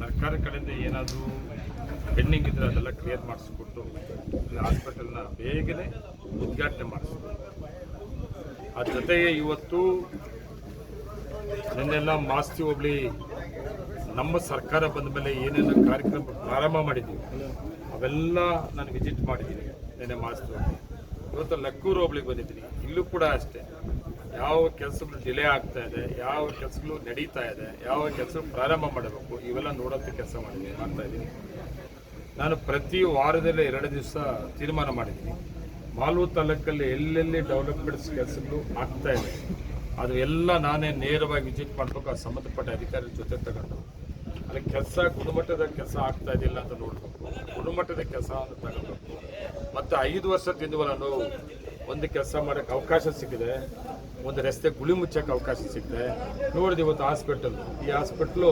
ಸರ್ಕಾರ ಕಡೆಯಿಂದ ಏನಾದರೂ ಪೆಂಡಿಂಗ್ ಇದ್ರೆ ಅದೆಲ್ಲ ಕ್ಲಿಯರ್ ಮಾಡಿಸ್ಕೊಟ್ಟು ಹಾಸ್ಪಿಟಲ್ನ ಬೇಗನೆ ಉದ್ಘಾಟನೆ ಮಾಡಿಸ್ಬೇಕು ಆ ಜೊತೆಗೆ ಇವತ್ತು ನಿನ್ನೆಲ್ಲ ಮಾಸ್ತಿ ಹೋಗ್ಲಿ ನಮ್ಮ ಸರ್ಕಾರ ಬಂದ ಮೇಲೆ ಏನೆಲ್ಲ ಕಾರ್ಯಕ್ರಮ ಪ್ರಾರಂಭ ಮಾಡಿದ್ದೀವಿ, ಅವೆಲ್ಲ ನಾನು ವಿಸಿಟ್ ಮಾಡಿದ್ದೀನಿ, ನಿನ್ನೆ ಮಾಸ್ತಿ ಹೋಗ್ಲಿ ಇವತ್ತು ಲಕ್ಕೂರು ಹೋಬಳಿಗೆ ಬಂದಿದ್ದೀನಿ, ಇಲ್ಲೂ ಕೂಡ ಅಷ್ಟೇ. ಯಾವ ಕೆಲಸಗಳು ಡಿಲೇ ಆಗ್ತಾ ಇದೆ, ಯಾವ ಕೆಲಸಗಳು ನಡೀತಾ ಇದೆ, ಯಾವ ಕೆಲಸ ಪ್ರಾರಂಭ ಮಾಡಬೇಕು, ಇವೆಲ್ಲ ನೋಡೋಂಥ ಕೆಲಸ ಮಾಡಿದ್ದೀನಿ ಮಾಡ್ತಾ ಇದ್ದೀನಿ. ನಾನು ಪ್ರತಿ ವಾರದಲ್ಲಿ ಎರಡು ದಿವಸ ತೀರ್ಮಾನ ಮಾಡಿದ್ದೀನಿ. ಮಾಲ್ವು ತಾಲೂಕಲ್ಲಿ ಎಲ್ಲೆಲ್ಲಿ ಡೆವಲಪ್ಮೆಂಟ್ಸ್ ಕೆಲಸಗಳು ಆಗ್ತಾ ಇದೆ ಅದು ಎಲ್ಲ ನಾನೇ ನೇರವಾಗಿ ವಿಸಿಟ್ ಮಾಡಬೇಕು, ಆ ಸಂಬಂಧಪಟ್ಟ ಅಧಿಕಾರಿ ಜೊತೆ ತಗೊಂಡು. ಅಲ್ಲಿ ಕೆಲಸ ಗುಣಮಟ್ಟದ ಕೆಲಸ ಆಗ್ತಾ ಇದೆಯಲ್ಲ ಅಂತ ನೋಡಬೇಕು. ಗುಣಮಟ್ಟದ ಕೆಲಸ ಅಂತ ತಗೋಬೇಕು ಮತ್ತು ಐದು ವರ್ಷದಿಂದ ನಾನು ಒಂದು ಕೆಲಸ ಮಾಡೋಕ್ಕೆ ಅವಕಾಶ ಸಿಕ್ಕಿದೆ, ಒಂದು ರಸ್ತೆ ಗುಳಿ ಮುಚ್ಚಕ್ಕೆ ಅವಕಾಶ ಸಿಕ್ಕಿದೆ. ನೋಡಿದೆ ಇವತ್ತು ಹಾಸ್ಪಿಟಲ್ ಈ ಹಾಸ್ಪಿಟ್ಲು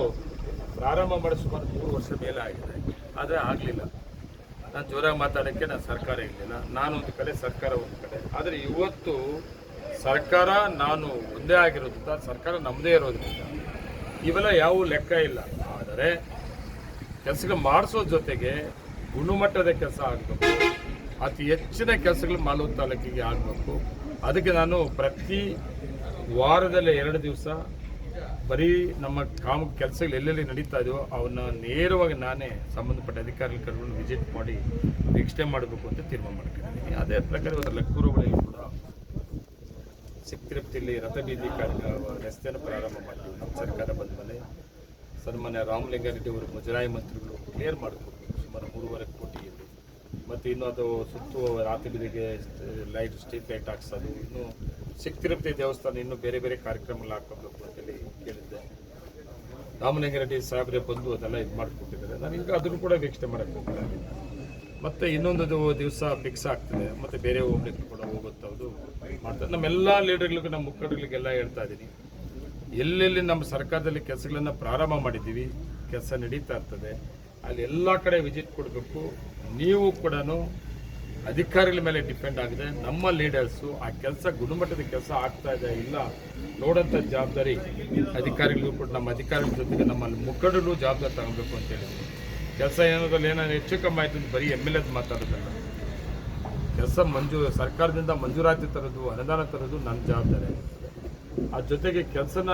ಪ್ರಾರಂಭ ಮಾಡಿ ಸುಮಾರು ಮೂರು ವರ್ಷ ಮೇಲೆ ಆಗಿದೆ. ಆದರೆ ಆಗಲಿಲ್ಲ. ನಾನು ಜೋರಾಗಿ ಮಾತಾಡೋಕ್ಕೆ ನಾನು ಸರ್ಕಾರ ಇರಲಿಲ್ಲ. ನಾನು ಒಂದು ಕಡೆ, ಸರ್ಕಾರ ಒಂದು ಕಡೆ. ಆದರೆ ಇವತ್ತು ಸರ್ಕಾರ ನಾನು ಒಂದೇ ಆಗಿರೋದ್ರಿಂದ, ಸರ್ಕಾರ ನಮ್ಮದೇ ಇರೋದ್ರಿಂದ ಇವೆಲ್ಲ ಯಾವ ಲೆಕ್ಕ ಇಲ್ಲ. ಆದರೆ ಕೆಲಸಗಳು ಮಾಡಿಸೋ ಜೊತೆಗೆ ಗುಣಮಟ್ಟದ ಕೆಲಸ ಆಗಬೇಕು. ಅತಿ ಹೆಚ್ಚಿನ ಕೆಲಸಗಳು ಮಾಲೂರು ತಾಲೂಕಿಗೆ ಆಗಬೇಕು. ಅದಕ್ಕೆ ನಾನು ಪ್ರತಿ ವಾರದಲ್ಲಿ ಎರಡು ದಿವಸ ಬರೀ ನಮ್ಮ ಕಾಮ ಕೆಲಸಗಳು ಎಲ್ಲೆಲ್ಲಿ ನಡೀತಾ ಇದೆಯೋ ಅವನ್ನ ನೇರವಾಗಿ ನಾನೇ ಸಂಬಂಧಪಟ್ಟ ಅಧಿಕಾರಿಗಳ ಕರ್ಕೊಂಡು ವಿಸಿಟ್ ಮಾಡಿ ವೀಕ್ಷಣೆ ಮಾಡಬೇಕು ಅಂತ ತೀರ್ಮಾನ ಮಾಡ್ಕೊಂಡಿದ್ದೀನಿ. ಅದೇ ಪ್ರಕಾರ ಇವತ್ತು ಲಕ್ಕೂರುಗಳಲ್ಲಿ ಕೂಡ ಕೂಡ ಸಿಕ್ತಿರುಪ್ತಿಯಲ್ಲಿ ರಥಬೀದಿ ಕಾರ್ಯಕ್ರಮ, ರಸ್ತೆಯನ್ನು ಪ್ರಾರಂಭ ಮಾಡಿ ನಮ್ಮ ಸರ್ಕಾರ ಬಂದ ಮೇಲೆ ಸನ್ಮಾನ್ಯ ರಾಮಲಿಂಗಾರೆಡ್ಡಿ ಅವರು ಮುಜರಾಯಿ ಮಂತ್ರಿಗಳು ಕ್ಲಿಯರ್ ಮಾಡಬೇಕು ಸುಮಾರು ಮೂರುವರೆ ಕೋಟಿಯಲ್ಲಿ ಮತ್ತು ಇನ್ನು ಅದು ಸುತ್ತು ರಾತ್ರಿ ಬೀದಿಗೆ ಲೈಟ್ ಸ್ಟ್ರೀಟ್ ಲೈಟ್ ಹಾಕ್ಸೋದು. ಇನ್ನು ಸಿಕ್ತಿರುತ್ತೆ ದೇವಸ್ಥಾನ, ಇನ್ನೂ ಬೇರೆ ಬೇರೆ ಕಾರ್ಯಕ್ರಮಗಳು ಹಾಕೋಬೇಕು ಅಂತೇಳಿ ಕೇಳಿದ್ದೆ. ರಾಮಲಿಂಗಾರೆಡ್ಡಿ ಸಾಹೇಬ್ರೆ ಬಂದು ಅದೆಲ್ಲ ಇದು ಮಾಡಿಕೊಟ್ಟಿದ್ದಾರೆ. ನಾನು ಈಗ ಅದನ್ನು ಕೂಡ ವೀಕ್ಷಣೆ ಮಾಡಕ್ಕೆ ಮತ್ತೆ ಇನ್ನೊಂದು ದಿವಸ ಫಿಕ್ಸ್ ಆಗ್ತದೆ. ಮತ್ತೆ ಬೇರೆ ಹೋಗ್ಲಿಕ್ಕೆ ಕೂಡ ಹೋಗುತ್ತವ್ದು ಮಾಡ್ತಾರೆ. ನಮ್ಮೆಲ್ಲ ಲೀಡರ್ಗಳಿಗೂ ನಮ್ಮ ಮುಖಂಡಗಳಿಗೆಲ್ಲ ಹೇಳ್ತಾ ಇದ್ದೀನಿ. ಎಲ್ಲೆಲ್ಲಿ ನಮ್ಮ ಸರ್ಕಾರದಲ್ಲಿ ಕೆಲಸಗಳನ್ನು ಪ್ರಾರಂಭ ಮಾಡಿದ್ದೀವಿ, ಕೆಲಸ ನಡೀತಾ ಇರ್ತದೆ. ಅಲ್ಲಿ ಎಲ್ಲ ಕಡೆ ವಿಸಿಟ್ ಕೊಡಬೇಕು. ನೀವು ಕೂಡ ಅಧಿಕಾರಿಗಳ ಮೇಲೆ ಡಿಪೆಂಡ್ ಆಗಿದೆ. ನಮ್ಮ ಲೀಡರ್ಸು ಆ ಕೆಲಸ ಗುಣಮಟ್ಟದ ಕೆಲಸ ಆಗ್ತಾ ಇದೆ ಇಲ್ಲ ನೋಡೋಂಥ ಜವಾಬ್ದಾರಿ ಅಧಿಕಾರಿಗಳಿಗೂ ಕೂಡ ನಮ್ಮ ಅಧಿಕಾರಿಗಳ ಜೊತೆಗೆ ನಮ್ಮ ಮುಖಂಡರು ಜವಾಬ್ದಾರಿ ತಗೊಬೇಕು ಅಂತ ಹೇಳಿದ್ವಿ ಕೆಲಸ ಏನಾದ್ರಲ್ಲಿ ಏನಾದ್ರು ಹೆಚ್ಚು ಕಮ್ಮಿ ಆಯ್ತು ಅಂತ ಬರೀ ಎಂ ಎಲ್ ಎದ್ ಮಾತಾಡೋದಲ್ಲ. ಕೆಲಸ ಮಂಜೂ ಸರ್ಕಾರದಿಂದ ಮಂಜೂರಾತಿ ತರೋದು, ಅನುದಾನ ತರೋದು ನನ್ನ ಜವಾಬ್ದಾರಿ. ಆ ಜೊತೆಗೆ ಕೆಲಸನ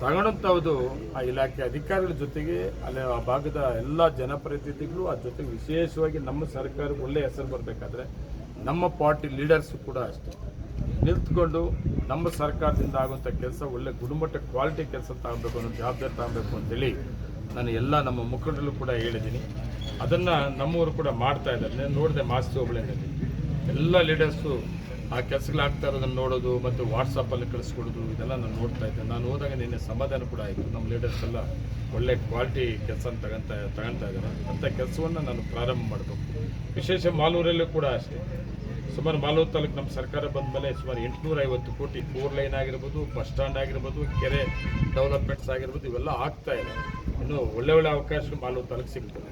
ತಗೊಳಂಥದ್ದು ಆ ಇಲಾಖೆ ಅಧಿಕಾರಿಗಳ ಜೊತೆಗೆ ಅಲ್ಲಿ ಆ ಭಾಗದ ಎಲ್ಲ ಜನಪ್ರತಿನಿಧಿಗಳು ಆ ಜೊತೆಗೆ ವಿಶೇಷವಾಗಿ ನಮ್ಮ ಸರ್ಕಾರಕ್ಕೆ ಒಳ್ಳೆ ಹೆಸರು ಬರಬೇಕಾದ್ರೆ ನಮ್ಮ ಪಾರ್ಟಿ ಲೀಡರ್ಸು ಕೂಡ ಅಷ್ಟೇ. ನಿಂತ್ಕೊಂಡು ನಮ್ಮ ಸರ್ಕಾರದಿಂದ ಆಗುವಂಥ ಕೆಲಸ, ಒಳ್ಳೆ ಗುಣಮಟ್ಟ, ಕ್ವಾಲಿಟಿ ಕೆಲಸ ತಗೊಬೇಕು ಅನ್ನೋ ಜವಾಬ್ದಾರಿ ತಗೊಬೇಕು ಅಂತೇಳಿ ನಾನು ಎಲ್ಲ ನಮ್ಮ ಮುಖಂಡರು ಕೂಡ ಹೇಳಿದ್ದೀನಿ. ಅದನ್ನು ನಮ್ಮವರು ಕೂಡ ಮಾಡ್ತಾ ಇದ್ದಾರೆ. ನೋಡಿದೆ ಮಾಸ್ತಿ ಹೋಬಳಿನಲ್ಲಿ ಎಲ್ಲ ಲೀಡರ್ಸು ಆ ಕೆಲಸಗಳಾಗ್ತಾ ಇರೋದನ್ನ ನೋಡೋದು ಮತ್ತು ವಾಟ್ಸಪ್ಪಲ್ಲಿ ಕಳಿಸ್ಕೊಡೋದು, ಇದೆಲ್ಲ ನಾನು ನೋಡ್ತಾ ಇದ್ದೆ. ನಾನು ಹೋದಾಗ ನಿನ್ನೆ ಸಮಾಧಾನ ಕೂಡ ಆಯಿತು. ನಮ್ಮ ಲೀಡರ್ಸ್ ಎಲ್ಲ ಒಳ್ಳೆ ಕ್ವಾಲಿಟಿ ಕೆಲಸ ತಗೊಂತ ತಗೊಳ್ತಾ ಇದ್ದಾರೆ. ಅಂಥ ಕೆಲಸವನ್ನು ನಾನು ಪ್ರಾರಂಭ ಮಾಡಬೇಕು ವಿಶೇಷ ಮಾಲೂರಲ್ಲೂ ಕೂಡ ಅಷ್ಟೇ. ಸುಮಾರು ಮಾಲೂರು ತಾಲೂಕು ನಮ್ಮ ಸರ್ಕಾರ ಬಂದ ಮೇಲೆ ಸುಮಾರು ಎಂಟುನೂರ ಐವತ್ತು ಕೋಟಿ ಫೋರ್ ಲೈನ್ ಆಗಿರ್ಬೋದು ಬಸ್ ಸ್ಟ್ಯಾಂಡ್ ಆಗಿರ್ಬೋದು, ಕೆರೆ ಡೆವಲಪ್ಮೆಂಟ್ಸ್ ಆಗಿರ್ಬೋದು, ಇವೆಲ್ಲ ಆಗ್ತಾ ಇದೆ. ಇನ್ನು ಒಳ್ಳೆ ಒಳ್ಳೆ ಅವಕಾಶಗಳು ಮಾಲೂರು ತಾಲೂಕು ಸಿಗ್ತದೆ.